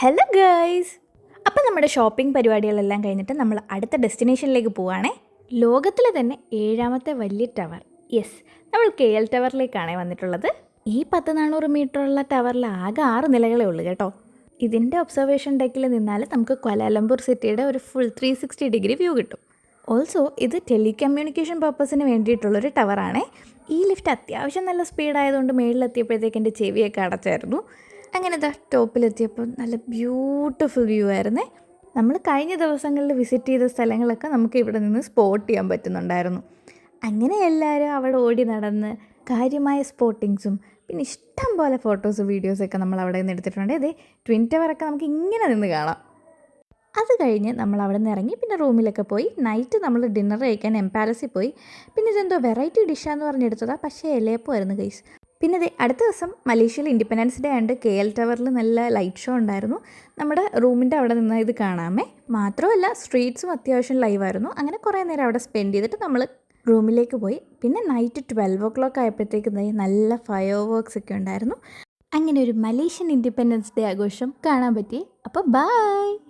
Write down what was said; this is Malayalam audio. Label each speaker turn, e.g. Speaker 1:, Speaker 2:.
Speaker 1: ഹലോ ഗേൾസ് അപ്പം നമ്മുടെ ഷോപ്പിംഗ് പരിപാടികളെല്ലാം കഴിഞ്ഞിട്ട് നമ്മൾ അടുത്ത ഡെസ്റ്റിനേഷനിലേക്ക് പോവുകയാണേ ലോകത്തിലെ തന്നെ ഏഴാമത്തെ വലിയ ടവർ യെസ് നമ്മൾ കെ എൽ ടവറിലേക്കാണ് വന്നിട്ടുള്ളത്. ഈ പത്ത് നാനൂറ് മീറ്ററുള്ള ടവറിൽ ആകെ ആറ് നിലകളേ ഉള്ളൂ കേട്ടോ. ഇതിന്റെ ഒബ്സർവേഷൻ ഡെക്കിൽ നിന്നാൽ നമുക്ക് കൊലാലംപൂർ സിറ്റിയുടെ ഒരു full three sixty degree view കിട്ടും. ഓൾസോ ഇത് ടെലികമ്മ്യൂണിക്കേഷൻ പർപ്പസിന് വേണ്ടിയിട്ടുള്ളൊരു ടവറാണേ ഈ ലിഫ്റ്റ് അത്യാവശ്യം നല്ല സ്പീഡായതുകൊണ്ട് മേളിലെത്തിയപ്പോഴത്തേക്ക് എന്റെ ചെവിയൊക്കെ അടച്ചായിരുന്നു. അങ്ങനെ ദാ ടോപ്പിലെത്തിയപ്പോൾ നല്ല ബ്യൂട്ടിഫുൾ വ്യൂ ആയിരുന്നേ. നമ്മൾ കഴിഞ്ഞ ദിവസങ്ങളിൽ വിസിറ്റ് ചെയ്ത സ്ഥലങ്ങളൊക്കെ നമുക്ക് ഇവിടെ നിന്ന് സ്പോട്ട് ചെയ്യാൻ പറ്റുന്നുണ്ടായിരുന്നു. അങ്ങനെ എല്ലാവരും അവിടെ ഓടി നടന്ന് കാര്യമായ സ്പോട്ടിങ്സും പിന്നെ ഇഷ്ടം പോലെ ഫോട്ടോസ് വീഡിയോസൊക്കെ നമ്മൾ അവിടെ നിന്ന് എടുത്തിട്ടുണ്ട്. അതെ ട്വിൻ ടവറൊക്കെ നമുക്ക് ഇങ്ങനെ നിന്ന് കാണാം. അത് കഴിഞ്ഞ് നമ്മൾ അവിടെ നിന്ന് ഇറങ്ങി പിന്നെ റൂമിലൊക്കെ പോയി. നൈറ്റ് നമ്മൾ ഡിന്നർ കഴിക്കാൻ എംപാലസിൽ പോയി. പിന്നെ ഇതെന്തോ വെറൈറ്റി ഡിഷാന്ന് പറഞ്ഞെടുത്തതാണ് പക്ഷേ എലയപ്പമായിരുന്നു ഗൈസ്. പിന്നെ ദേ അടുത്ത ദിവസം മലേഷ്യയിൽ independence day and K L ടവറിൽ നല്ല ലൈറ്റ് ഷോ ഉണ്ടായിരുന്നു. നമ്മുടെ റൂമിന്റെ അവിടെ നിന്ന് ഇത് കാണാമേ. മാത്രമല്ല സ്ട്രീറ്റ്സും അത്യാവശ്യം ലൈവായിരുന്നു അങ്ങനെ കുറേ നേരം അവിടെ സ്പെൻഡ് ചെയ്തിട്ട് നമ്മൾ റൂമിലേക്ക് പോയി. പിന്നെ നൈറ്റ് ട്വൽവ് ഒ ക്ലോക്ക് ആയപ്പോഴത്തേക്ക് നല്ല ഫയർ വർക്ക്സ് ഒക്കെ ഉണ്ടായിരുന്നു. അങ്ങനെ ഒരു മലേഷ്യൻ ഇൻഡിപെൻഡൻസ് ഡേ ആഘോഷം കാണാൻ പറ്റി. അപ്പോൾ ബൈ